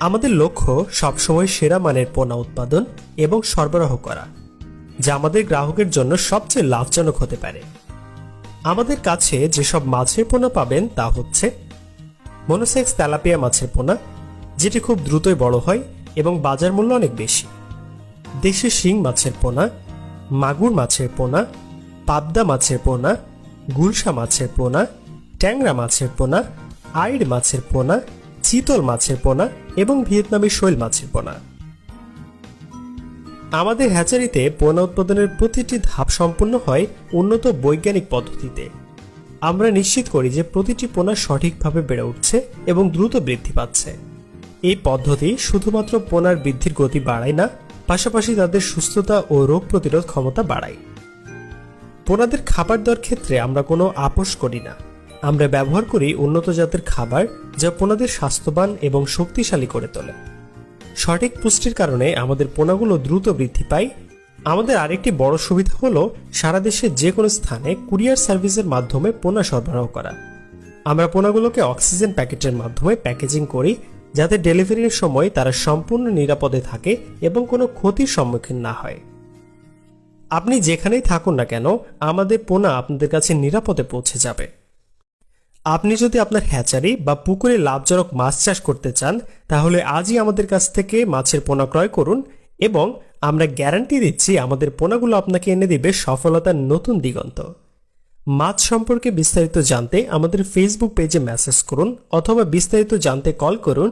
আমাদের লক্ষ্য সবসময় সেরা মানের পোনা উৎপাদন এবং সরবরাহ করা, যা আমাদের গ্রাহকের জন্য সবচেয়ে লাভজনক হতে পারে। আমাদের কাছে যেসব মাছের পোনা পাবেন তা হচ্ছে মনোসেক্স তেলাপিয়া মাছের পোনা, যেটি খুব দ্রুতই বড় হয় এবং বাজার মূল্য অনেক বেশি। দেশি শিং মাছের পোনা, মাগুর মাছের পোনা, পাবদা মাছের পোনা, গুলশা মাছের পোনা, ট্যাংরা মাছের পোনা, আইড মাছের পোনা, চিতল মাছের পোনা এবং ভিয়েতনামি শৈল মাছের পোনা আমাদের হ্যাচারিতে পোনা উৎপাদনের প্রতিটি ধাপ সম্পূর্ণ হয় উন্নত বৈজ্ঞানিক পদ্ধতিতে। আমরা নিশ্চিত করি যে প্রতিটি পোনা সঠিকভাবে বেড়ে উঠছে এবং দ্রুত বৃদ্ধি পাচ্ছে। এই পদ্ধতি শুধুমাত্র পোনার বৃদ্ধির গতি বাড়ায় না, পাশাপাশি তাদের সুস্থতা ও রোগ প্রতিরোধ ক্ষমতা বাড়ায়। পোনাদের খাবার দেওয়ার ক্ষেত্রে আমরা কোনো আপোষ করি না। আমরা ব্যবহার করি উন্নত জাতের খাবার যা পোনাদের স্বাস্থ্যবান এবং শক্তিশালী করে তোলে। সঠিক পুষ্টির কারণে আমাদের পোনাগুলো দ্রুত বৃদ্ধি পায়। আমাদের আরেকটি বড় সুবিধা হলো সারা দেশের যে কোনো স্থানে কুরিয়ার সার্ভিসের মাধ্যমে পোনা সরবরাহ করা। আমরা পোনাগুলোকে অক্সিজেন প্যাকেটের মাধ্যমে প্যাকেজিং করি, যাতে ডেলিভারির সময় তারা সম্পূর্ণ নিরাপদে থাকে এবং কোনো ক্ষতির সম্মুখীন না হয়। আপনি যেখানেই থাকুন না কেন, আমাদের পোনা আপনাদের কাছে নিরাপদে পৌঁছে যাবে। আপনি যদি আপনার হ্যাচারি বা পুকুরে লাভজনক মাছ চাষ করতে চান, তাহলে আজই আমাদের কাছ থেকে মাছের পোনা ক্রয় করুন এবং আমরা গ্যারান্টি দিচ্ছি আমাদের পোনাগুলো আপনাকে এনে দেবে সফলতার নতুন দিগন্ত। মাছ সম্পর্কে বিস্তারিত জানতে আমাদের ফেসবুক পেজে মেসেজ করুন অথবা বিস্তারিত জানতে কল করুন